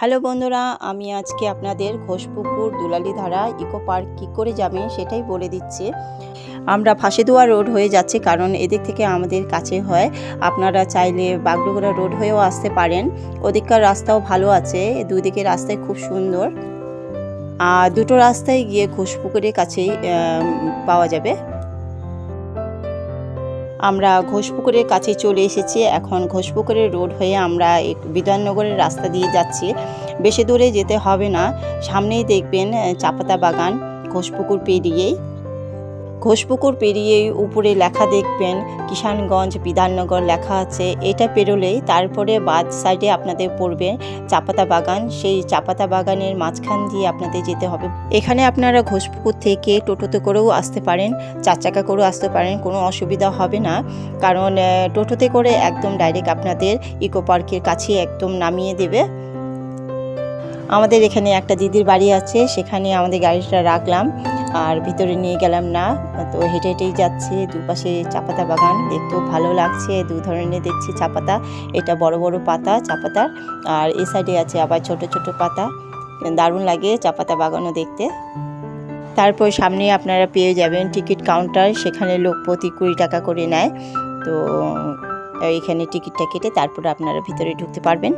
Hello বন্ধুরা, আমি আজকে আপনাদের ঘোষপুকুর দুলালিধারা ইকো পার্ক কী করে যাবেন সেটাই বলে দিচ্ছি। আমরা ফাঁসিদুয়া রোড হয়ে যাচ্ছে কারণ এদিক থেকে আমাদের কাছে হয়। আপনারা চাইলে বাগডোগরা রোড হয়েও আসতে পারেন। ওদিককার রাস্তাও ভালো আছে, দুই দিকের রাস্তায় খুব সুন্দর। আর দুটো রাস্তায় গিয়ে ঘোষপুকুরের কাছেই পাওয়া যাবে। আমরা ঘোষপুকুরের কাছে চলে এসেছি। এখন ঘোষপুকুরের রোড হয়ে আমরা বিধাননগরের রাস্তা দিয়ে যাচ্ছি। বেশি দূরে যেতে হবে না। সামনেই দেখবেন চাপাতা বাগান ঘোষপুকুর পেরিয়েই। ঘোষপুকুর পেরিয়েই উপরে লেখা দেখবেন, কিষানগঞ্জ বিধাননগর লেখা আছে। এটা পেরোলেই তারপরে বাদ সাইডে আপনাদের পড়বে চাপাতা বাগান। সেই চাপাতা বাগানের মাঝখান দিয়ে আপনাদের যেতে হবে। এখানে আপনারা ঘোষপুকুর থেকে টোটোতে করেও আসতে পারেন, চার চাকা করেও আসতে পারেন, কোনো অসুবিধা হবে না। কারণ টোটোতে করে একদম ডাইরেক্ট আপনাদের ইকো পার্কের কাছে একদম নামিয়ে দেবে। আমাদের এখানে একটা দিদির বাড়ি আছে, সেখানে আমাদের গাড়িটা রাখলাম। আর ভিতরে নিয়ে গেলাম না, তো হেঁটে হেঁটেই যাচ্ছে, দুপাশে চাপাতা বাগান। দেখতেও ভালো লাগছে, দু ধরনের দেখছি চাপাতা। এটা বড় বড় পাতা চাপাতার, আর এ সাইডে আছে আবার ছোট ছোট পাতা। দারুণ লাগে চাপাতা বাগানও দেখতে। তারপর সামনে আপনারা পেয়ে যাবেন টিকিট কাউন্টার, সেখানে লোক প্রতি কুড়ি টাকা করে নেয়। তো এইখানে টিকিটটা কেটে তারপরে আপনারা ভিতরে ঢুকতে পারবেন।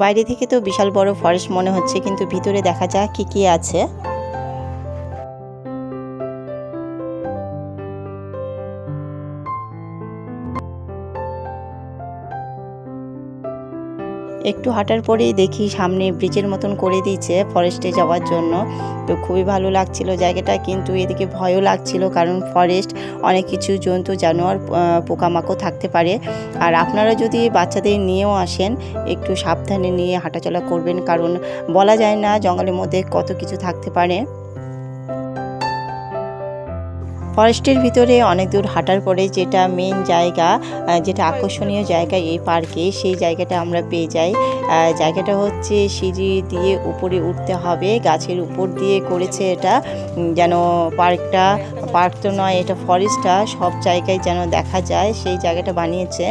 বাইরে থেকে তো বিশাল বড় ফরেস্ট মনে হচ্ছে, কিন্তু ভিতরে দেখা যাক কী কী আছে। একটু হাঁটার পরেই দেখি সামনে ব্রিজের মতন করে দিয়েছে ফরেস্টে যাওয়ার জন্য। তো খুবই ভালো লাগছিল জায়গাটা, কিন্তু এদিকে ভয়ও লাগছিল কারণ ফরেস্ট অনেক কিছু জন্তু, জানোয়ার পোকামাকড় থাকতে পারে। আর আপনারা যদি বাচ্চাদের নিয়েও আসেন, একটু সাবধানে নিয়ে হাঁটাচলা করবেন, কারণ বলা যায় না জঙ্গলের মধ্যে কত কিছু থাকতে পারে। ফরেস্টের ভিতরে অনেক দূর হাঁটার পরে যেটা মেন জায়গা যেটা আকর্ষণীয় জায়গা এই পার্কে সেই জায়গাটা আমরা পেয়ে যাই। জায়গাটা হচ্ছে সিঁড়ি দিয়ে উপরে উঠতে হবে, গাছের উপর দিয়ে করেছে এটা। যেন পার্কটা পার্ক তো নয়, এটা ফরেস্টটা সব জায়গায় যেন দেখা যায়, সেই জায়গাটা বানিয়েছে।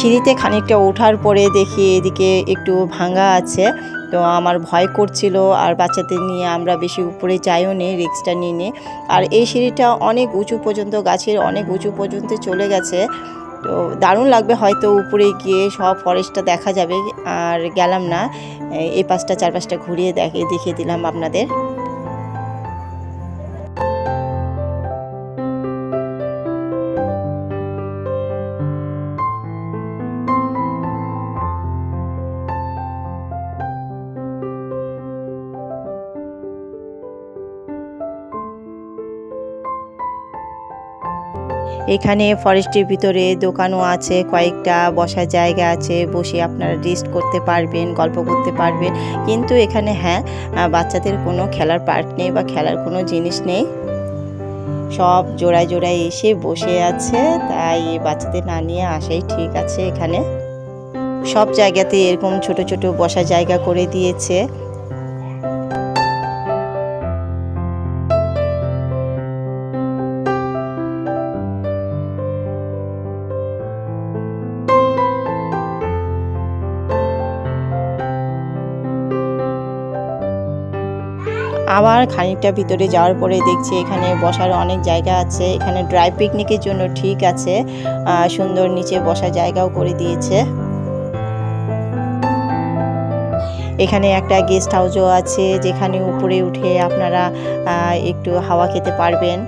সিঁড়িতে খানিকটা ওঠার পরে দেখি এদিকে একটু ভাঙা আছে। তো আমার ভয় করছিল আর বাচ্চাদের নিয়ে আমরা বেশি উপরে যাইও নি, রিক্সটা নিয়ে নিই আর এই সিঁড়িটা অনেক উঁচু পর্যন্ত, গাছের অনেক উঁচু পর্যন্ত চলে গেছে। তো দারুণ লাগবে হয়তো উপরে গিয়ে সব ফরেস্টটা দেখা যাবে। আর গেলাম না এই পাশটা চার পাঁচটা ঘুরিয়ে দেখে, দেখিয়ে দিলাম আপনাদের। এখানে ফরেস্টের ভিতরে দোকানও আছে, কয়েকটা বসার জায়গা আছে, বসে আপনারা রেস্ট করতে পারবেন, গল্প করতে পারবেন। কিন্তু এখানে হ্যাঁ বাচ্চাদের কোনো খেলার পার্ক নেই বা খেলার কোনো জিনিস নেই। সব জোড়ায় জোড়ায় এসে বসে আছে, তাই বাচ্চাদের না নিয়ে আসাই ঠিক আছে এখানে। সব জায়গাতে এরকম ছোট ছোট বসার জায়গা করে দিয়েছে। আবার খানিকটা ভিতরে যাওয়ার পরে দেখছি এখানে বসার অনেক জায়গা আছে। এখানে ড্রাই পিকনিকের জন্য ঠিক আছে। সুন্দর নিচে বসার জায়গাও করে দিয়েছে। এখানে একটা গেস্ট হাউসও আছে যেখানে উপরে উঠে আপনারা একটু হাওয়া খেতে পারবেন।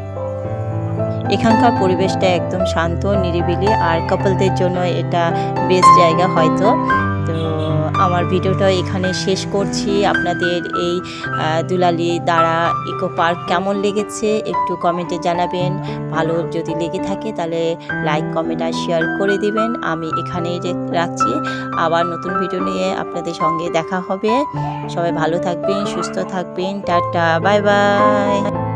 এখানকার পরিবেশটা একদম শান্ত, নিরিবিলি আর কাপলদের জন্য এটা বেস্ট জায়গা হয়তো। তো আমার ভিডিওটা এখানে শেষ করছি। আপনাদের এই দুলালি দ্বারা ইকো পার্ক কেমন লেগেছে একটু কমেন্টে জানাবেন। ভালো যদি লেগে থাকে তাহলে লাইক, কমেন্ট আর শেয়ার করে দিবেন। আমি এখানেই রাখছি। আবার নতুন ভিডিও নিয়ে আপনাদের সঙ্গে দেখা হবে। সবাই ভালো থাকবেন, সুস্থ থাকবেন। Tata, bye bye.